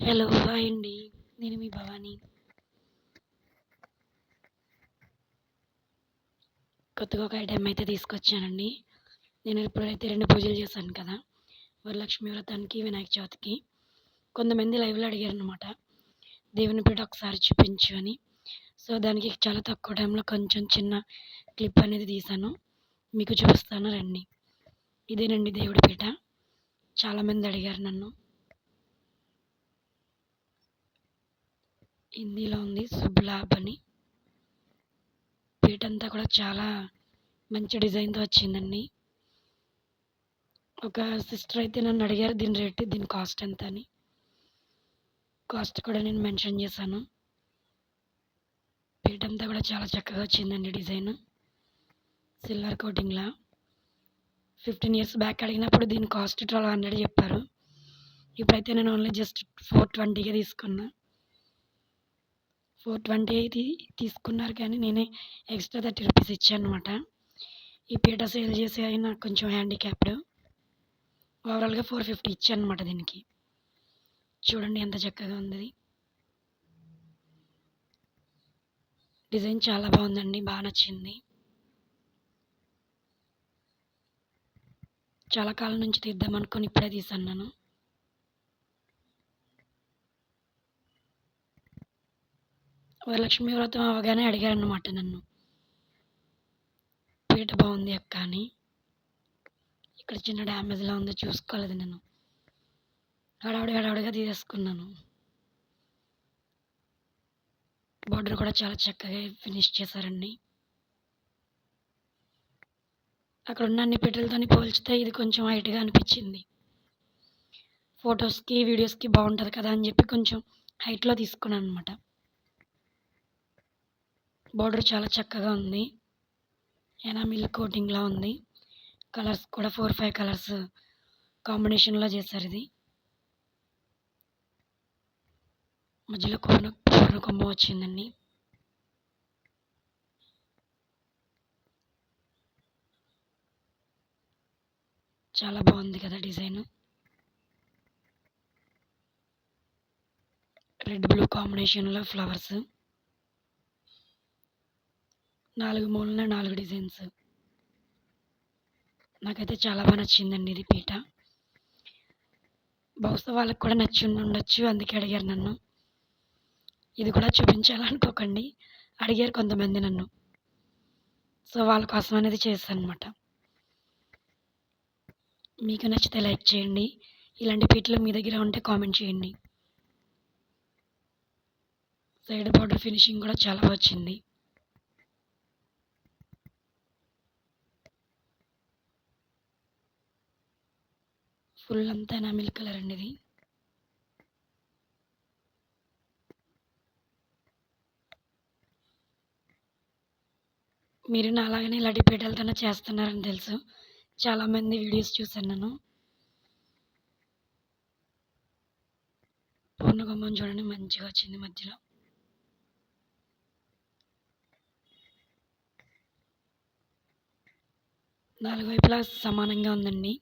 Hello hi అండి. నేను మీ భవాని. కొత్తగా ఒక ఐటెం అయితే తీసుకొచ్చానండి. నేను ఇప్పుడైతే రెండు పూజలు చేశాను కదా. వరలక్ష్మి వ్రతానికి వినాయక చవితికి. కొంతమంది లైవ్లో అడిగారు అనమాట దేవుని పీట ఒకసారి చూపించు అని. సో దానికి చాలా తక్కువ టైంలో కొంచెం చిన్న క్లిప్ అనేది తీశాను. మీకు చూపిస్తాను రండి. ఇదేనండి దేవుడి పీట చాలామంది అడిగారు నన్ను. హిందీలో ఉంది శుభ్లాభ్ అని పీట అంతా కూడా చాలా మంచి డిజైన్తో వచ్చిందండి. ఒక సిస్టర్ అయితే నన్ను అడిగారు దీని రేట్ దీని కాస్ట్ ఎంత? అని. కాస్ట్ కూడా నేను మెన్షన్ చేశాను. పీట అంతా కూడా చాలా చక్కగా వచ్చిందండి డిజైన్. సిల్వర్ కోటింగ్లా. ఫిఫ్టీన్ ఇయర్స్ బ్యాక్ అడిగినప్పుడు దీని కాస్ట్ ట్వెల్వ్ హండ్రెడ్ చెప్పారు. ఇప్పుడైతే నేను ఓన్లీ జస్ట్ ఫోర్ ట్వంటీకే తీసుకున్నా. ఫోర్ ట్వంటీ అయితే తీసుకున్నారు కానీ నేనే ఎక్స్ట్రా థర్టీ రూపీస్ ఇచ్చాను అనమాట ఈ పీట సేల్ చేసే అయినా కొంచెం హ్యాండిక్యాప్డ్. ఓవరాల్గా ఫోర్ ఫిఫ్టీ ఇచ్చాను అనమాట దీనికి. చూడండి ఎంత చక్కగా ఉంది. డిజైన్ చాలా బాగుందండి బాగా నచ్చింది. చాలా కాలం నుంచి తీద్దాం అనుకుని ఇప్పుడే తీసాను నేను. వరలక్ష్మి వ్రతం అవగానే అడిగారన్నమాట నన్ను. పీట బాగుంది అక్క అని. ఇక్కడ చిన్న డ్యామేజ్లా ఉందో చూసుకోలేదు నేను హడావుడి హడావుడిగా తీసేసుకున్నాను. బార్డర్ కూడా చాలా చక్కగా ఫినిష్ చేశారండి. అక్కడ ఉన్న అన్ని పెట్టెలతోని పోల్చితే ఇది కొంచెం హైట్గా అనిపించింది. ఫొటోస్కి వీడియోస్కి బాగుంటుంది కదా అని చెప్పి కొంచెం హైట్లో తీసుకున్నాను అనమాట బార్డర్ చాలా చక్కగా ఉంది. ఎనామిల్ కోటింగ్లా ఉంది. కలర్స్ కూడా ఫోర్ ఫైవ్ కలర్స్ కాంబినేషన్లో చేశారు ఇది. మధ్యలో కోన కోన కొమ్మ వచ్చిందండి. చాలా బాగుంది కదా డిజైన్. రెడ్ బ్లూ కాంబినేషన్లో ఫ్లవర్స్. నాలుగు మూలన నాలుగు డిజైన్స్. నాకైతే చాలా బాగా నచ్చిందండి ఇది పీట. బహుశా వాళ్ళకి కూడా నచ్చి ఉండొచ్చు అందుకే అడిగారు నన్ను. ఇది కూడా చూపించాలనుకోకండి అడిగారు కొంతమంది నన్ను. సో వాళ్ళ కోసం అనేది చేస్తాను అనమాట మీకు నచ్చితే లైక్ చేయండి ఇలాంటి పీటలు మీ దగ్గర ఉంటే కామెంట్ చేయండి. సైడ్ బార్డర్ ఫినిషింగ్ కూడా చాలా వచ్చింది. ఫుల్ అంతా ఎనామిల్ కలర్ అండి ఇది. మీరు నా అలాగనే ఇలాంటి చేస్తున్నారని తెలుసు. చాలామంది వీడియోస్ చూశాను నేను. పూర్ణగుమ్మం చూడండి మంచిగా వచ్చింది మధ్యలో. నాలుగు వైపులా సమానంగా ఉందండి.